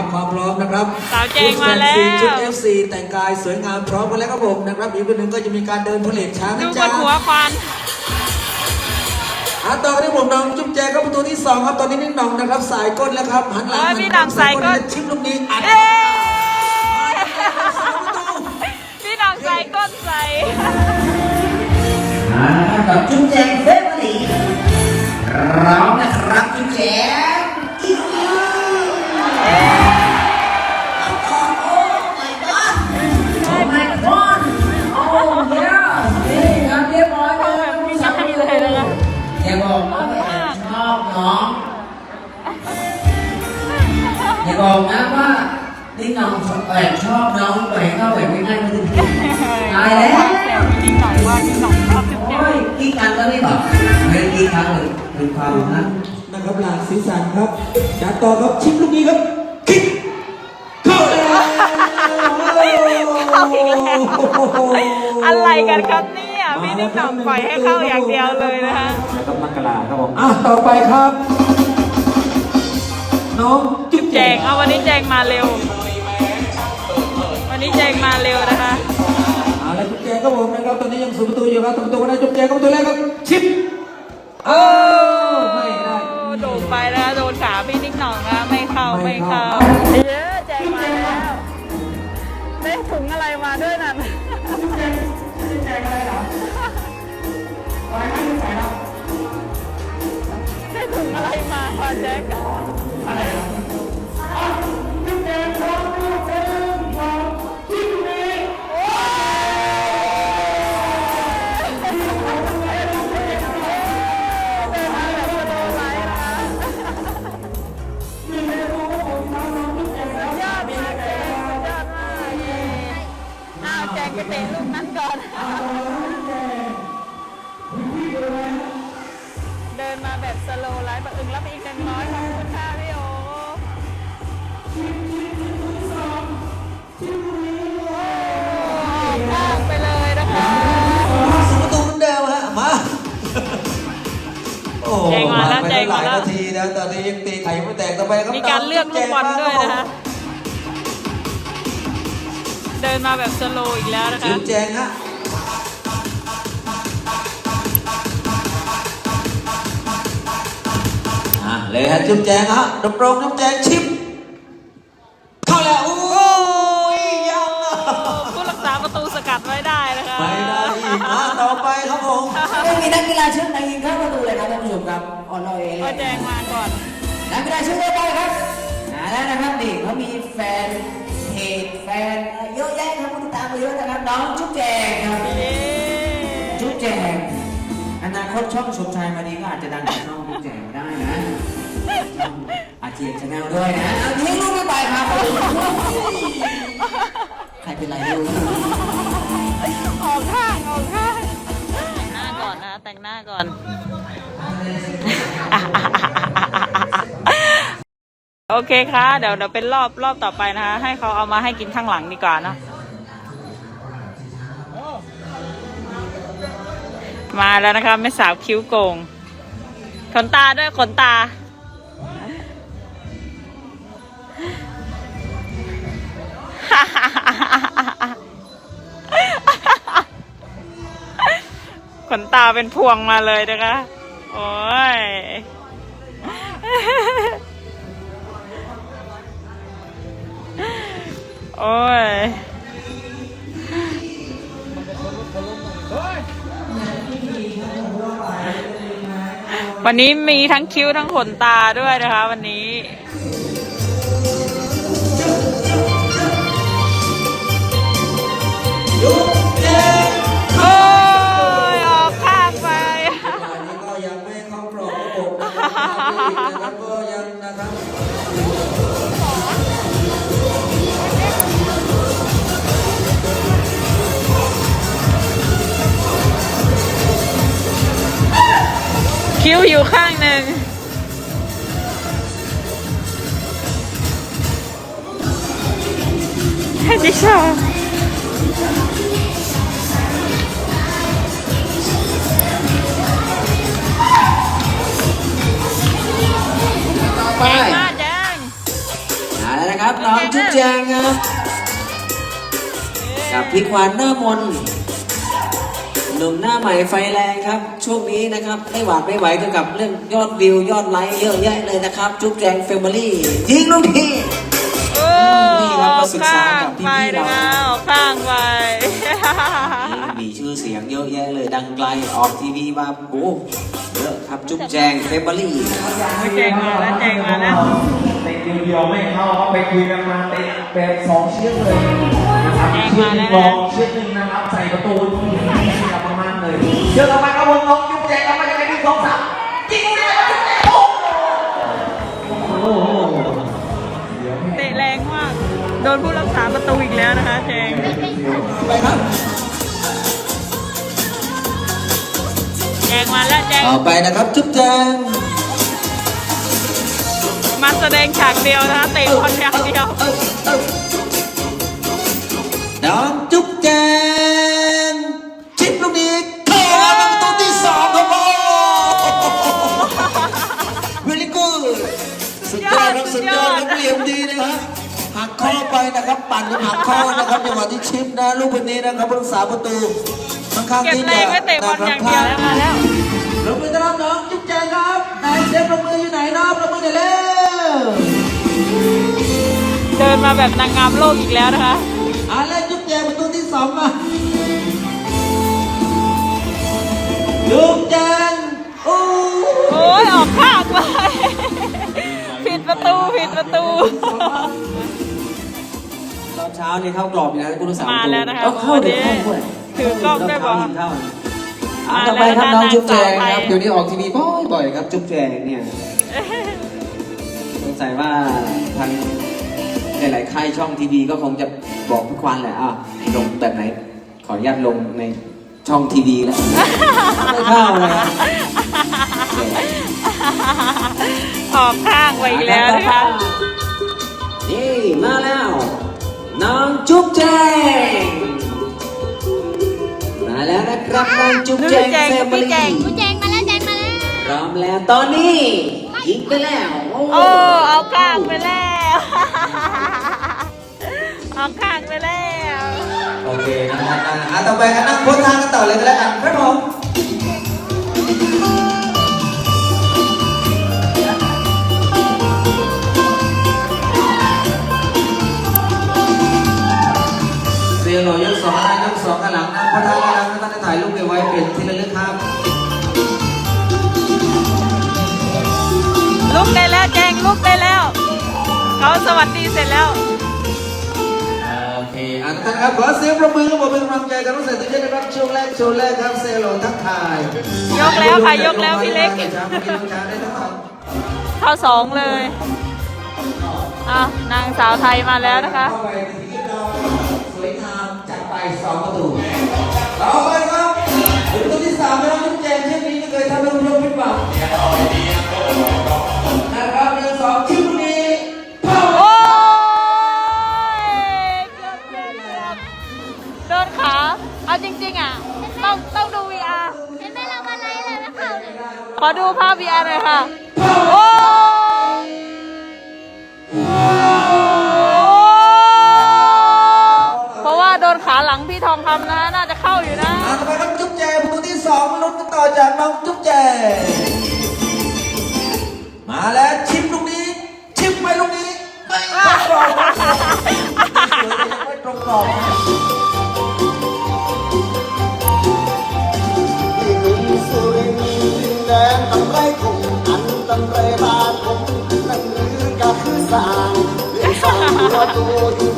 ครับความพร้อมนะครับสาวแจงมาแล้วชุด FC แต่งกายสวยงามพร้อมกันแล้วครับผมนะครับอีกคนหนึ่งก็จะมีการเดินผลิตช้างดูนะบจ๊ะนหัวควันอะต่อไปที่ผมน้องจุ๊บแจงครับประตูที่สองครับตอนนี้นิ่งหน่องนะครับสายก้นแล้วครับหันหลังเอ้ยพี่หน่องสายก้นชิปลูกนี้อัดเอ๊พี่น้องใส่ก้นใส่ อ่ากับจุ๊บแจง บอกนะว่านี่น้องแอบชอบน้องไปเข้าไปไม่ได้ไม่ถึงตายแล้วแต่พี่หน่อยว่าพี่หน่อยชอบจุ๊บแจโอ้งยกี่ครั้งก็ไม่บอกไม่กี่ครั้งเลยเป็นความรักนะครับหลากสีสันครับจากต่อครับชิปลูกนี้ครับคิกเข้าแล้วเข้าอีกแล้วอะไรกันครับเนี่ยพี่นิ่งหน่องปล่อยให้เข้าอย่างเดียวเลยนะคะแล้วก็มักกะลาครับผมอะต่อไปครับ น้อง แจงเอาวันนี้แจงมาเร็ว วันนี้แจงมาเร็วนะคะเอาละจุ๊บแจงครับผมนะครับตอนนี้ยังสูประตูอยู่ครับประตูก็ได้จุ๊บแจงครับประตูแรกครับชิปโอ้ไม่ได้โดนไปนะคะโดนขาพี่นิ่งหน่องนะไม่เข้าไม่เข้าเยอะแจงมาแล้วได้ถุงอะไรมาด้วยน่ะได้ถุงอะไรมาคะแจ็คอ้ Thank you. งมาแล้วผ่นไปแจงหลายมาแล้วนาทีนะตอนนี้ยังตีไข่ไม่แตกต่อไปครับมีการเลือกลูกบอลด้วยนะคะเดินมาแบบสโลว์อีกแล้วนะคะจุ๊บแจงฮะอะเลยฮะจุ๊บแจงฮะดำรงจุ๊บแจงชิปเข้าแล้วโอ้ยยังอะผู้รักษาประตูสกัดไว้ได้นะคะไปได้อีกมาต่อไปครับผมไม่มีนักกีฬาชื่อไหนยิงเข้าประตูเลยครับท่านผู้ช มครับออนไลน์ก็แจงมาก่อน นักกีฬาชื่อเล่นได้ครับอ่าแล้วนะครับนี่เขามีแฟนเพจแฟนเยอะแยะครับผู้ติดตามเยอะนะครับน้องจุ๊บแจงครับเย้จุ๊บแจงอนาคตช่องชมชายมาดีก็อาจจะดังกว่าช่องจุ๊บแจงก็ได้นะช่องอาเจียนชาแนลด้วยนะเอาทิ้งลูกไม่ไปครับใครเป็นไรลูกออกข้างออกข้างแต่งหน้าก่อนนะแต่งหน้าก่อน โอเคค่ะ เดี๋ยวเดี๋ยวเป็นรอบรอบต่อไปนะคะ ให้เขาเอามาให้กินข้างหลังดีกว่าเนอะมาแล้วนะคะแม่สาวคิ้วโกง ขนตาด้วยขนตา ขนตาเป็นพวงมาเลยนะคะ โอ้ย โอ้ยวันนี้มีทั้งคิ้วทั้งขนตาด้วยนะคะ วันนี้ คิ้วอยู่ข้างหนึ่งดิชอบต่อไปมาแจ้งเอาแล้วนะนะครับ น้องจุ๊บแจงครับ กับพี่ขวัญหน้ามนต์ หนุ่มหน้าใหม่ไฟแรงครับ ช่วงนี้นะครับไม่หวาดไม่ไหวเกี่ยวกับเรื่องยอดวิวยอดไลค์เยอะแยะเลยนะครับ จุ๊บแจงแฟมิลี่ยิงลูกพี่โอ้นี่ครับอมาอกศึกข้าษางกับพี่ไปๆเรานะคะออกข้างไปมีชื่อเสียงเยอะแยะเลยดังไกลออกทีวีมาโอ้เยอะครับจุ๊บแจงเฟมิลี่แจงมาแล้วแจงมาแล้วเตะเดียวๆไม่เข้าครับไปคุยกันมาเตะแบบสองเชือกเลยนะครับแจงเชือมากหแล้นึ่วงนะรองเชือกหนึ่งนะครับใส่ประตูนี่กลับมาก ๆเลยเชือกต่อไปครับผมน้องจุ๊บแจงครับมาจากไหนที่สองสามยิงเลยครับจุ๊บแจงโอ้โหเตะแรงมาก โดนผู้รักษาประตูอีกแล้วนะคะแจงไปครับแจงมาแล้วแจงต่อไปนะครับจุ๊บแจงมาแสดงฉากเดียวนะคะเตะบอลอย่างเดียวเออเออน้องจุ๊บแจง อไปนะครับ ปั่นจนหักข้อนะครับจังหวะที่ชิปนะลูกคนนี้นะครับรักษาประตูค่อนข้างเก็บที่แรจะงไว้เตะบอลอย่างเดียวแล้วมาแล้วลงมือต้อนรับน้องจุ๊บแจงครับนายเซฟลงมืออยู่ไหนน้องลงมือเดี๋ยวเร็วเดินมาแบบนางงามโลกอีกแล้วนะคะอ่าเล่นจุ๊บแจงประตูที่สองมาจุ๊บแจงโอ้โอ้ยออกข้างไปผิดประตูผิดประตู ตอนเช้านี่เข้ากรอบอยู่แล้วคุณลูกสาวมาแล้วนะคะเอาเข้าเดี๋ยวเข้าด้วยถือกล้องด้วยบอกเข้ามาอะแล้วต่อไปครับนะน้องจุ๊บแจงนางสาวไทยครับเดี๋ยวนี้ออกทีวีบ่อยๆครับ จุ๊บแจงเนี่ยสงสัยว่าทางหลายๆค่ายช่องทีวีก็คงจะบอกพี่ควันแหละอะลงแบบไหน ขออนุญาตลงในช่องทีวีแล้วไม่เข้าเลยครับออกข้างไปอีกแล้วนะคะนี่มาแล้ว น้องจุ๊บแจงมาแล้วนะครับน้องจุ๊บแจงจุ๊บแจงแฟมิพี่แจลี่งกูแจงมาแล้วแจงมาแล้วพร้อมแล้วตอนนี้ยิงไปแล้วโอ้เอาข้างไปแล้วเอาข้างไปแล้วโอเคนะครับอะต่อไปก็นั่งโพสท่ากันต่อเลยก็แล้วกันครับผมายรูปเก็บไว้เป็นที่ระลึกครับลุกได้แล้วแจงลุกได้แล้ว เขาสวัสดีเสร็จแล้ว โอเคอะทุกท่านครับขอเสียงประมือครับผมเป็นกำลังใจกับน้องเสร็จทุกท่านนะครับช่วงแรกช่วงแรกครับเซลโลทักทายยกแล้วค่ะยกแล้วพี่เล็กช้าพี่เล็กช้าได้ทั้งสองเข้าสองเลยอะนางสาวไทยมาแล้วนะคะเข้าไปในทีมเราสวยงามจัดไปสองประตูต่อไป งๆอะ ต้องต้องดู VR เห็นไหมเรามาไล่เลยนะเขาเนี่ยขอดูภาพ VR หน่อยค่ะ โอ้เพราะว่าโดนขาหลังพี่ทองคำนะ น่าจะเข้าอยู่นะอะต่อไปครับจุ๊บแจประตูที่สองมาลุ้นกันต่อจากน้องจุ๊บแจมาแล้วชิปลูกนี้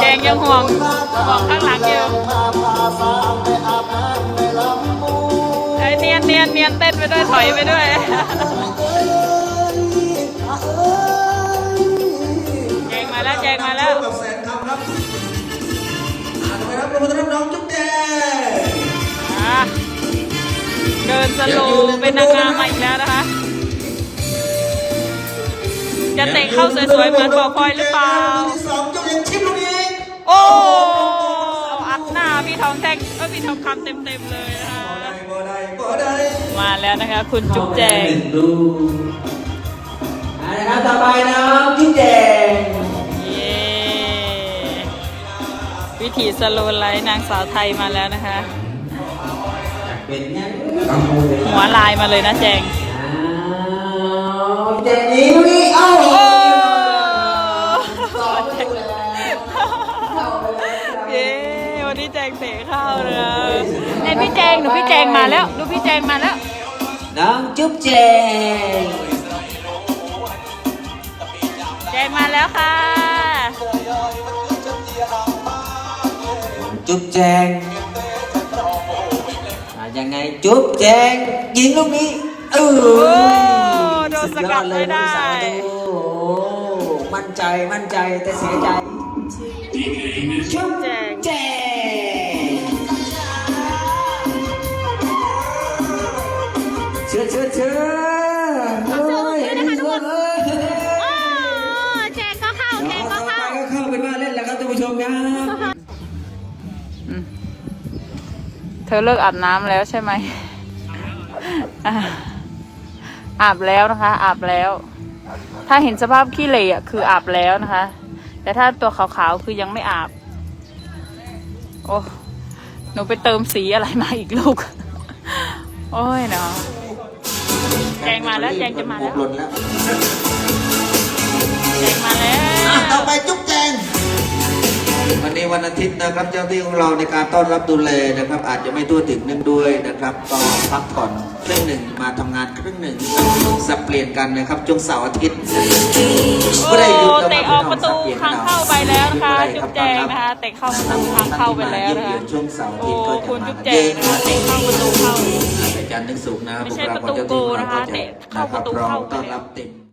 แจงยังห่วงห่วงข้างหลังอยู่ไอ้เนียนเนียนเนียนเต้นไปด้วยถอยไปด้วยแจงมาแล้วแจงมาแล้วกับแสนคำครับอาต่อไปรับเรามาต้อนรับน้องจุ๊บแจอะเดินสโลว์เป็นนางงามมาอีกแล้วนะคะ จะเตะเข้าสวยๆเหมือนบอพลอยหรือเปล่าที่สองจุ๊บยังชิปลูกนี้โอ้อัดหน้าพี่ทองแท่งเออพี่ทองคำเต็มๆเลยนะคะบ่ได้บ่ได้มาแล้วนะคะ คุณจุ๊บแจงหนึ่ลูกเอาละครับต่อไปน้องจุ๊บแจงเย้วิถีสโลไลท์นางสาวไทยมาแล้วนะคะ เป็นไงหัวลายมาเลยนะแจงอ้าวเจนนี่ วันนี้แจงเตะเข้าเลยในพี่แจงหนูพี่แจงมาแล้วดูพี่แจงมาแล้ว น้องจุ๊บแจงแจงมาแล้วค่ะ จุ๊บแจงอะยังไงจุ๊บแจงยิงลูกนี้เออโอ้โดนสกัดไม่ได้ สุยอเลยลูกสาวดูโอ้มั่นใจมั่นใจแต่เสียใจ จุ๊บแจงแจ เชื่อเชื่อเจอเฮ้ยเฮ้ยเฮ้ยโอ้แจงก็เข้าแจงก็เข้าก็เข้าเป็นว่าเล่นแล้วครับท่านผู้ชมครับเธอเลิกอาบน้ำแล้วใช่ไหมอาบแล้วนะคะ อาบแล้ว ถ้าเห็นสภาพขี้เหร่อะคืออาบแล้วนะคะ แต่ถ้าตัวขาวๆคือยังไม่อาบ โอ้หนูไปเติมสีอะไรมาอีกลูก โอ้ยเนาะ แจงมาแล้วแจงจะมาแล้ว หล่นแล้วแจงมาแล้วต่อไปจุ๊บแจง วันนี้วันอาทิตย์นะครับ เจ้าที่ของเราในการต้อนรับดูแลนะครับ อาจจะไม่ทั่วถึงเนื่องด้วยนะครับก็พักผ่อนครึ่งหนึ่งมาทำงานครึ่งหนึ่งสับเปลี่ยนกันนะครับช่วงเสาร์อาทิตย์โอ้เตะออกประตูทางเข้าไปแล้วนะคะจุ๊บแจงนะคะเตะเข้าประตูทางเข้าไปแล้วนะคะช่วงเสาร์อาโอ้ทิตย์ก็จะคุณมาจุ๊บกันแจเยงอะ นะคะเตะเข้าประตูเข้า อาจารย์นึกสุขนะครับไม่พวใช่กเราประตูเจ้าที่ของเราก็โกนะคะจะเตะเข้านะคปรับระตูพร้อเข้ามไปต้อนแล้วรับเต็ม